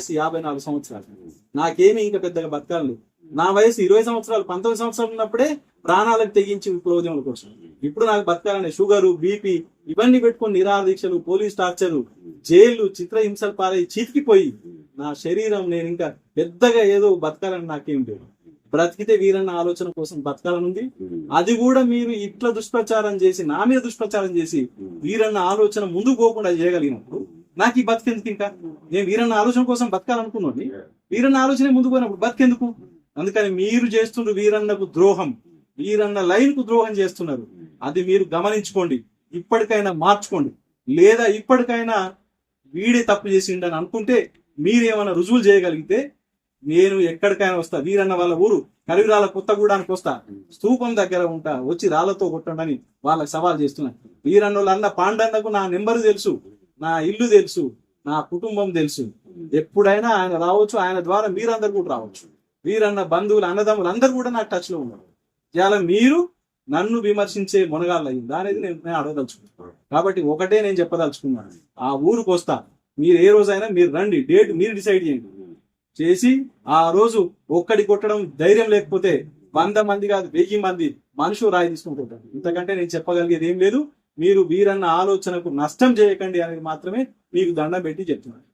వయసు యాభై నాలుగు సంవత్సరాలు. నాకేమి ఇంకా పెద్దగా బతకాలను నా వయసు ఇరవై సంవత్సరాలు పంతొమ్మిది సంవత్సరాలు ఉన్నప్పుడే ప్రాణాలకు తెగించి విప్లవోద్యముల కోసం. ఇప్పుడు నాకు బతకాలనే షుగరు బీపీ ఇవన్నీ పెట్టుకొని నిరాదీక్షలు పోలీస్ టార్చరు జైలు చిత్రహింసలు పాలై చీతికిపోయి నా శరీరం నేను ఇంకా పెద్దగా ఏదో బతకాలని నాకేం లేదు. బ్రతికితే వీరన్న ఆలోచన కోసం బతకాలనుంది. అది కూడా మీరు ఇట్లా దుష్ప్రచారం చేసి నా మీద దుష్ప్రచారం చేసి వీరన్న ఆలోచన ముందు పోకుండా చేయగలిగినప్పుడు నాకు ఈ బతికెందుకు ఇంకా? నేను వీరన్న ఆలోచన కోసం బతకాలనుకున్నాను. వీరన్న ఆలోచన ముందుకు పోయినప్పుడు బతికెందుకు? అందుకని మీరు చేస్తున్నారు వీరన్నకు ద్రోహం. వీరన్న లైన్కు ద్రోహం చేస్తున్నారు. అది మీరు గమనించుకోండి. ఇప్పటికైనా మార్చుకోండి. లేదా ఇప్పటికైనా వీడే తప్పు చేసిండని అనుకుంటే మీరేమైనా రుజువులు చేయగలిగితే నేను ఎక్కడికైనా వస్తా. వీరన్న వాళ్ళ ఊరు కరివిరాల కొత్తగూడానికి వస్తా. స్తూపం దగ్గర ఉంటా. వచ్చి రాళ్ళతో కొట్టండి వాళ్ళకి సవాల్ చేస్తున్నా. అన్న పాండన్నకు నా నెంబర్ తెలుసు. నా ఇల్లు తెలుసు. నా కుటుంబం తెలుసు. ఎప్పుడైనా ఆయన రావచ్చు ఆయన ద్వారా మీరందరు కూడా రావచ్చు. వీరన్న బంధువులు అన్నదమ్ములు అందరు కూడా నాకు టచ్లో ఉన్నారు. ఇవాళ మీరు నన్ను విమర్శించే మునగాళ్ళు అయింది అనేది నేను నేను అడగదలుచుకున్నాను కాబట్టి ఒకటే నేను చెప్పదలుచుకున్నాను. ఆ ఊరికి వస్తా. మీరు ఏ రోజైనా మీరు రండి. డేట్ మీరు డిసైడ్ చేయండి. చేసి ఆ రోజు ఒక్కడి కొట్టడం ధైర్యం లేకపోతే వంద మంది కాదు వెయ్యి మంది మనుషులు రాయి తీసుకుంటుంటారు ఇంతకంటే నేను చెప్పగలిగేది ఏం లేదు. మీరు వీరన్న ఆలోచనకు నష్టం చేయకండి అనేది మాత్రమే మీకు దండం పెట్టి చెప్తున్నాను.